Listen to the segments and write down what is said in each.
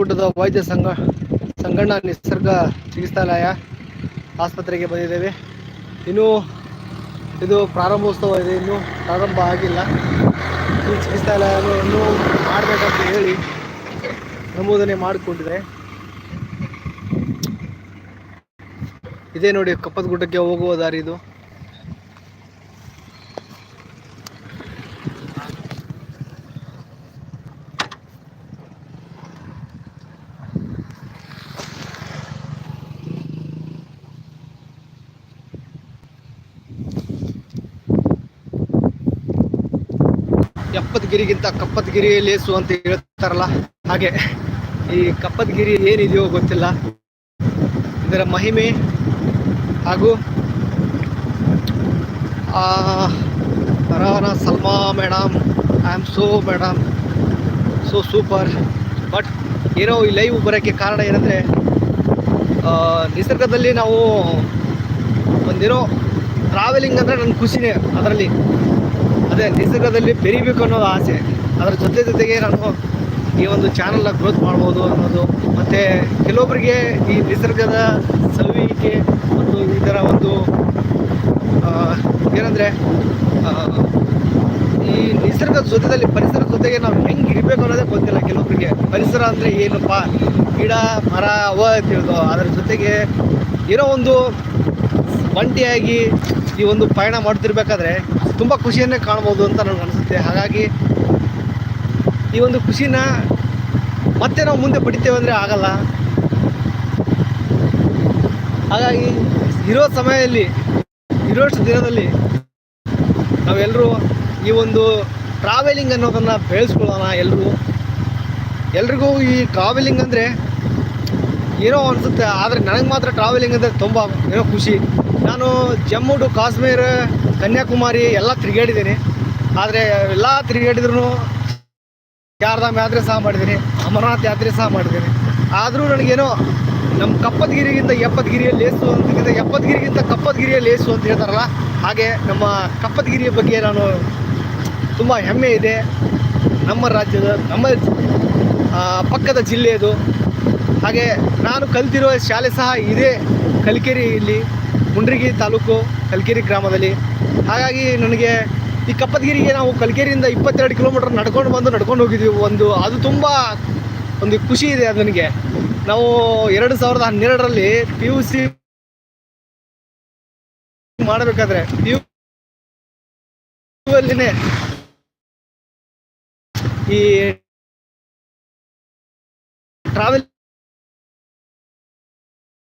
ಗುಡ್ಡದ ವೈದ್ಯ ಸಂಘ, ಸಂಗಣ್ಣ ನಿಸರ್ಗ ಚಿಕಿತ್ಸಾಲಯ ಆಸ್ಪತ್ರೆಗೆ ಬಂದಿದ್ದೇವೆ. ಇನ್ನೂ ಇದು ಪ್ರಾರಂಭೋತ್ಸವ ಇದೆ ಇನ್ನೂ ಪ್ರಾರಂಭ ಆಗಿಲ್ಲ. ಈ ಚಿಕಿತ್ಸಾಲಯವನ್ನು ಮಾಡಬೇಕಂತ ಹೇಳಿ ನಮೂದನೆ ಮಾಡಿಕೊಂಡಿದೆ. ಇದೇ ನೋಡಿ ಕಪ್ಪದ ಗುಡ್ಡಕ್ಕೆ ಹೋಗುವ ದಾರಿ ಇದು. ಎಪ್ಪತ್ಗಿರಿಗಿಂತ ಕಪ್ಪತ್ಗಿರಿ ಲೇಸು ಅಂತ ಹೇಳ್ತಾರಲ್ಲ ಹಾಗೆ ಈ ಕಪ್ಪತ್ಗಿರಿ ಏನಿದೆಯೋ ಗೊತ್ತಿಲ್ಲ. ಇದರ ಮಹಿಮೆ ಹಾಗೂ ಆ, ರವಾನ Salma madam I am so madam so super but ಏನೋ ಈ ಲೈವ್ ಬರೋಕ್ಕೆ ಕಾರಣ ಏನಂದರೆ ನಿಸರ್ಗದಲ್ಲಿ ನಾವು ಒಂದಿರೋ ಟ್ರಾವೆಲಿಂಗ್ ಅಂದರೆ ನನ್ನ ಖುಷಿನೇ ಅದರಲ್ಲಿ. ಅದೇ ನಿಸರ್ಗದಲ್ಲಿ ಬೆರಿಬೇಕು ಅನ್ನೋದು ಆಸೆ. ಅದರ ಜೊತೆ ಜೊತೆಗೆ ನಾನು ಈ ಒಂದು ಚಾನಲ್ನ ಗ್ರೋತ್ ಮಾಡ್ಬೋದು ಅನ್ನೋದು. ಮತ್ತು ಕೆಲವೊಬ್ಬರಿಗೆ ಈ ನಿಸರ್ಗದ ಸವಿಕೆ ಮತ್ತು ಇದರ ಒಂದು ಆ, ಏನಂದರೆ ಈ ನಿಸರ್ಗದ ಜೊತೆಯಲ್ಲಿ ಪರಿಸರದ ಜೊತೆಗೆ ನಾವು ಹೆಂಗೆ ಇರಬೇಕು ಅನ್ನೋದೇ ಗೊತ್ತಿಲ್ಲ ಕೆಲವೊಬ್ಬರಿಗೆ ಪರಿಸರ ಅಂದರೆ ಏನಪ್ಪ? ಗಿಡ ಮರ ಅವ ತಿಳಿದು ಅದರ ಜೊತೆಗೆ ಏನೋ ಒಂದು ಒಂಟಿಯಾಗಿ ಈ ಒಂದು ಪಯಣ ಮಾಡ್ತಿರ್ಬೇಕಾದ್ರೆ ತುಂಬ ಖುಷಿಯನ್ನೇ ಕಾಣ್ಬೋದು ಅಂತ ನನಗೆ ಅನಿಸುತ್ತೆ. ಹಾಗಾಗಿ ಈ ಒಂದು ಖುಷಿನ ಮತ್ತೆ ನಾವು ಮುಂದೆ ಪಡಿತೇವೆ ಅಂದರೆ ಆಗಲ್ಲ. ಹಾಗಾಗಿ ಇರೋ ಸಮಯದಲ್ಲಿ ಇರೋಷ್ಟು ದಿನದಲ್ಲಿ ನಾವೆಲ್ಲರೂ ಈ ಒಂದು ಟ್ರಾವೆಲಿಂಗ್ ಅನ್ನೋದನ್ನು ಬೆಳೆಸ್ಕೊಳ್ಳೋಣ ಎಲ್ಲರೂ ಎಲ್ರಿಗೂ ಈ ಟ್ರಾವೆಲಿಂಗ್ ಅಂದರೆ ಏನೋ ಅನಿಸುತ್ತೆ, ಆದರೆ ನನಗೆ ಮಾತ್ರ ಟ್ರಾವೆಲಿಂಗ್ ಅಂದರೆ ತುಂಬ ಏನೋ ಖುಷಿ. ನಾನು ಜಮ್ಮು ಟು ಕಾಶ್ಮೀರ, ಕನ್ಯಾಕುಮಾರಿ ಎಲ್ಲ ತಿರುಗಾಡಿದ್ದೀನಿ. ಆದರೆ ಎಲ್ಲ ತಿರುಗಾಡಿದ್ರು ಚಾರ್ಧಾಮ್ ಯಾತ್ರೆ ಸಹ ಮಾಡಿದ್ದೀನಿ, ಅಮರನಾಥ್ ಯಾತ್ರೆ ಸಹ ಮಾಡಿದ್ದೀನಿ. ಆದರೂ ನನಗೇನೋ ನಮ್ಮ ಕಪ್ಪತ್ಗಿರಿಗಿಂತ ಎಪ್ಪತ್ಗಿರಿಯ ಲೇಸು ಅಂತಕ್ಕಿಂತ ಎಪ್ಪತ್ಗಿರಿಗಿಂತ ಕಪ್ಪತ್ಗಿರಿಯ ಲೇಸು ಅಂತ ಹೇಳ್ತಾರಲ್ಲ, ಹಾಗೆ ನಮ್ಮ ಕಪ್ಪತ್ಗಿರಿಯ ಬಗ್ಗೆ ನಾನು ತುಂಬ ಹೆಮ್ಮೆ ಇದೆ. ನಮ್ಮ ರಾಜ್ಯದ, ನಮ್ಮ ಪಕ್ಕದ ಜಿಲ್ಲೆಯದು ಹಾಗೆ ನಾನು ಕಲ್ತಿರೋ ಶಾಲೆ ಸಹ ಇದೇ ಕಲಿಕೆರೆ ಇಲ್ಲಿ ಮುಂಡ್ರಿಗಿ ತಾಲೂಕು ಕಲ್ಕೇರಿ ಗ್ರಾಮದಲ್ಲಿ. ಹಾಗಾಗಿ ನನಗೆ ಈ ಕಪ್ಪತ್ಗಿರಿಗೆ ನಾವು ಕಲ್ಕೇರಿಯಿಂದ ಇಪ್ಪತ್ತೆರಡು ಕಿಲೋಮೀಟರ್ ನಡ್ಕೊಂಡು ಬಂದು ನಡ್ಕೊಂಡು ಹೋಗಿದ್ವಿ. ಒಂದು, ಅದು ತುಂಬ ಒಂದು ಖುಷಿ ಇದೆ ಅದು ನನಗೆ. ನಾವು ಎರಡು ಸಾವಿರದ ಹನ್ನೆರಡರಲ್ಲಿ ಪಿ ಯು ಸಿ ಮಾಡಬೇಕಾದ್ರೆ ಪಿ ಈ ಟ್ರಾವೆಲ್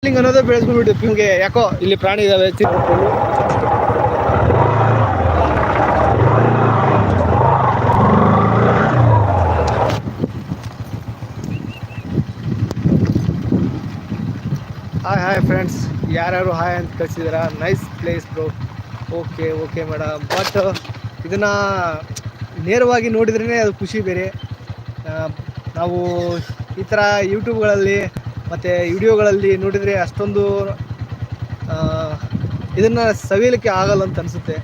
ಅನ್ನೋದೇ ಬೆಳೆಸ್ಕೊಂಡ್ಬಿಟ್ಟು ನಿಮಗೆ ಯಾಕೋ ಇಲ್ಲಿ ಪ್ರಾಣಿ ಇದಾವೆ. ಹಾಯ್ ಹಾಯ್ ಫ್ರೆಂಡ್ಸ್ ಯಾರ್ಯಾರು ಹಾಯ್ ಅಂತ ಕಳಿಸಿದಾರ nice place bro okay okay madam but ಇದನ್ನು ನೇರವಾಗಿ ನೋಡಿದ್ರೇ ಅದು ಖುಷಿ ಬೇರೆ. ನಾವು ಈ ಥರ ಯೂಟ್ಯೂಬ್ಗಳಲ್ಲಿ ಮತ್ತು ವಿಡಿಯೋಗಳಲ್ಲಿ ನೋಡಿದರೆ ಅಷ್ಟೊಂದು ಇದನ್ನು ಸವಿಯಲಿಕ್ಕೆ ಆಗಲ್ಲ ಅಂತ ಅನಿಸುತ್ತೆ.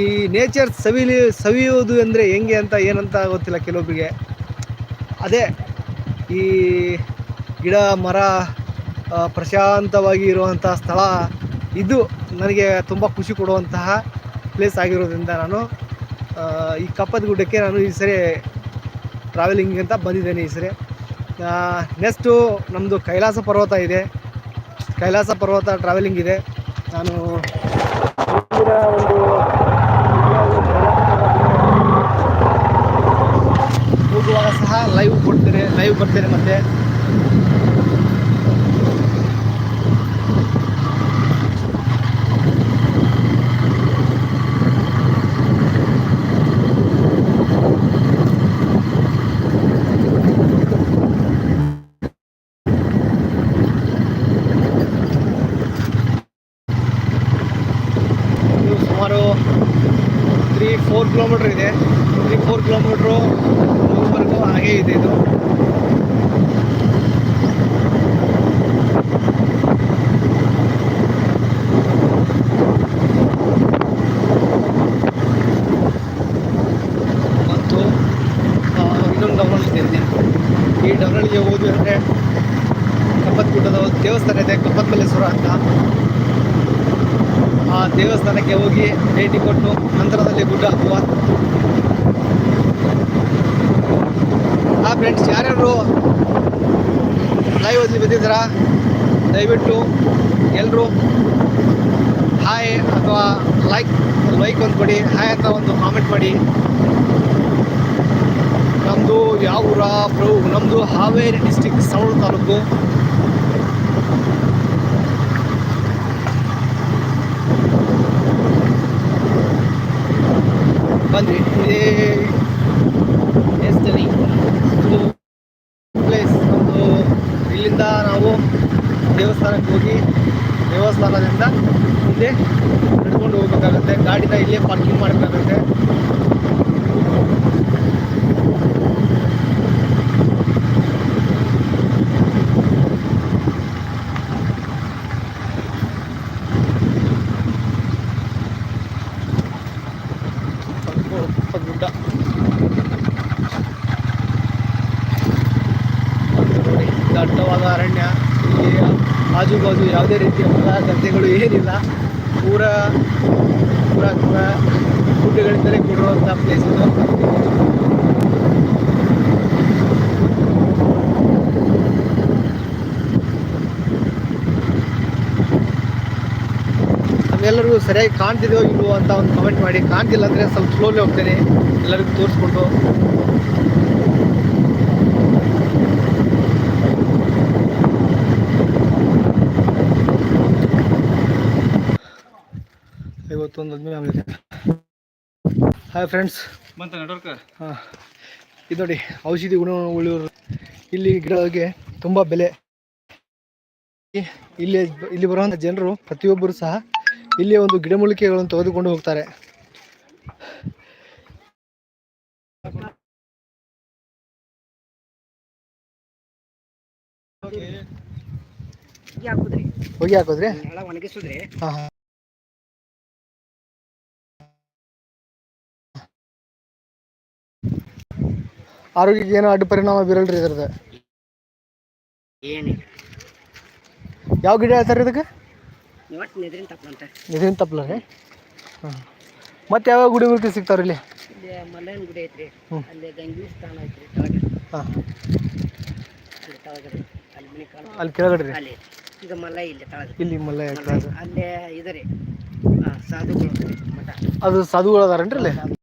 ಈ ನೇಚರ್ ಸವಿಲಿ ಸವಿಯುವುದು ಅಂದರೆ ಹೆಂಗೆ ಅಂತ, ಏನಂತ ಗೊತ್ತಿಲ್ಲ ಕೆಲವೊಬ್ಬರಿಗೆ ಅದೇ, ಈ ಗಿಡ, ಮರ ಪ್ರಶಾಂತವಾಗಿ ಇರುವಂತಹ ಸ್ಥಳ, ಇದು ನನಗೆ ತುಂಬ ಖುಷಿ ಕೊಡುವಂತಹ ಪ್ಲೇಸ್ ಆಗಿರೋದ್ರಿಂದ ನಾನು ಈ ಕಪ್ಪದ ಗುಡ್ಡಕ್ಕೆ ನಾನು ಈ ಸರಿ ಟ್ರಾವೆಲಿಂಗ್ ಅಂತ ಬಂದಿದ್ದೇನೆ ಈ ಸರಿ. ನೆಕ್ಸ್ಟು ನಮ್ಮದು ಕೈಲಾಸ ಪರ್ವತ ಇದೆ. ಕೈಲಾಸ ಪರ್ವತ ಟ್ರಾವೆಲಿಂಗ್ ಇದೆ. ನಾನು ಒಂದು ಹೋಗುವಾಗ ಸಹ ಲೈವ್ ಕೊಡ್ತೇನೆ ಲೈವ್ ಬರ್ತೇನೆ ಮತ್ತೆ ಇದು ಸುಮಾರು ತ್ರೀ ಫೋರ್ ಕಿಲೋಮೀಟ್ರ್ ಇದೆ. ತ್ರೀ ಫೋರ್ ಕಿಲೋಮೀಟ್ರು ಹೋಗೋವರೆಗೂ ಹಾಗೇ ಇದೆ ಇದು. ಮತ್ತು ಇನ್ನೊಂದು ಇದೆ ಈ ಡವರಳಿಗೆ ಹೋದ ಹೋದ್ವಿ ಅಂದರೆ ಕಪ್ಪತ್ ಗುಡ್ಡದ ದೇವಸ್ಥಾನ ಇದೆ, ಕಪ್ಪತ್ಮಲ್ಲೇಶ್ವರ ಅಂತ. ದೇವಸ್ಥಾನಕ್ಕೆ ಹೋಗಿ ಭೇಟಿ ಕೊಟ್ಟು ನಂತರದಲ್ಲಿ ಗುಡ್ಡ ಹಾಕುವ ಆ ಫ್ರೆಂಡ್ಸ್ ಯಾರ್ಯಾರು ಲೈವ್ ಓದಿ ಬಂದಿದ್ದೀರಾ? ದಯವಿಟ್ಟು ಎಲ್ಲರೂ ಹಾಯ್ ಅಥವಾ ಲೈಕ್ ಲೈಕ್ ಒಂದು ಕೊಡಿ ಹಾಯ್ ಅಂತ ಒಂದು ಕಾಮೆಂಟ್ ಮಾಡಿ. ನಮ್ಮದು ಯಾವ ಊರ ಪ್ರಭು ನಮ್ಮದು ಹಾವೇರಿ ಡಿಸ್ಟಿಕ್ ಸವಳು ತಾಲೂಕು. ಬಂದ್ರಿ ಇದೇ ಎಷ್ಟಲ್ಲಿ ಇದು ಪ್ಲೇಸ್ ಒಂದು ಇಲ್ಲಿಂದ ನಾವು ದೇವಸ್ಥಾನಕ್ಕೆ ಹೋಗಿ ದೇವಸ್ಥಾನದಿಂದ ಹಿಂದೆ ನಡ್ಕೊಂಡು ಹೋಗ್ಬೇಕಾಗುತ್ತೆ ಗಾಡಿನ ಇಲ್ಲೇ ಪಾರ್ಕಿಂಗ್ ಮಾಡಬೇಕಾಗುತ್ತೆ ಗುಡ್ಡ ನೋಡಿ ದಟ್ಟವಾದ ಅರಣ್ಯ ಇಲ್ಲಿ ಆಜು ಬಾಜು ಯಾವುದೇ ರೀತಿಯ ಹೊಲ ಗದ್ದೆಗಳು ಏನಿಲ್ಲ. ಪೂರ ಪೂರ ಪೂರ ಗುಡ್ಡಗಳಿಂದಲೇ ಕೂಡಿರುವಂಥ ಪ್ಲೇಸ್ ಇದು. ಎಲ್ಲರಿಗೂ ಸರಿಯಾಗಿ ಕಾಣ್ತಿದೆಯೋ ಇಲ್ವೋ ಅಂತ ಒಂದು ಕಮೆಂಟ್ ಮಾಡಿ. ಕಾಣ್ತಿಲ್ಲ ಅಂದರೆ ಸ್ವಲ್ಪ ಸ್ಲೋಲಿ ಹೋಗ್ತೇನೆ. ಎಲ್ಲರಿಗೂ ತೋರಿಸ್ಕೊಂಡು. ಹಾಯ್ ಫ್ರೆಂಡ್ಸ್ ಬಂತ ನೆಟ್ವರ್ಕ್ ಹಾಂ. ಇದು ನೋಡಿ ಔಷಧಿ ಗುಣ ಉಳಿಯೋರು. ಇಲ್ಲಿ ಗಿಡಗಳಿಗೆ ತುಂಬ ಬೆಲೆ. ಇಲ್ಲಿ ಇಲ್ಲಿ ಬರುವಂಥ ಜನರು ಪ್ರತಿಯೊಬ್ಬರು ಸಹ ಇಲ್ಲಿ ಒಂದು ಗಿಡಮೂಲಿಕೆಗಳನ್ನು ತೆಗೆದುಕೊಂಡು ಹೋಗ್ತಾರೆ. ಹೋಗಿ ಹಾಕೋದ್ರಿ. ಹಾಂ ಹಾಂ. ಆರೋಗ್ಯಕ್ಕೆ ಏನೋ ಅಡ್ಡ ಪರಿಣಾಮ ಬೀರಲ್ರಿ ಇದ್ರದ್ದು. ಏನಿಲ್ಲ. ಯಾವ ಗಿಡ ಹೇಳ್ತಾರೆ ಇದಕ್ಕೆ? ಒಟ್ಟು ನೆದ್ರಿನ ತಪ್ಪಂತ ಇದೇನು ತಪ್ಪಲ ರೀ? ಹಾಂ ಮತ್ತೆ ಯಾವ ಗುಡಿ ಮೂಲಿಕೆ ಸಿಗ್ತಾವ್ರಿ ಇಲ್ಲಿ? ಇಲ್ಲಿ ಮಲ್ಲಯ್ಯನ ಗುಡಿ ಐತ್ರಿ. ಹ್ಮ್. ಅಲ್ಲಿ ಗಂಗಿ ಸ್ಥಾನ ಐತ್ರಿ ತಳಗ ಹಾಂ. ಅಲ್ಲಿ ತಳಗಡೆ. ಅಲ್ಲಿ ಮನೆ ಕಾಲ ಅಲ್ಲಿ ಕೆಳಗಡೆ ರೀ? ಅಲ್ಲಿ ಈಗ ಮಲ್ಲಯ್ಯ ಇಲ್ಲಿ ತಳಗ ಇಲ್ಲಿ ಮಲ್ಲ ಮಲ್ಲಯ್ಯ. ಅಲ್ಲೇ ಇದರಿ. ಸಾಧುಗಳು ಮಠ. ಅದು ಸಾಧುಗಳು ಅದಾರೇನ್ರಿ ಸಾಧು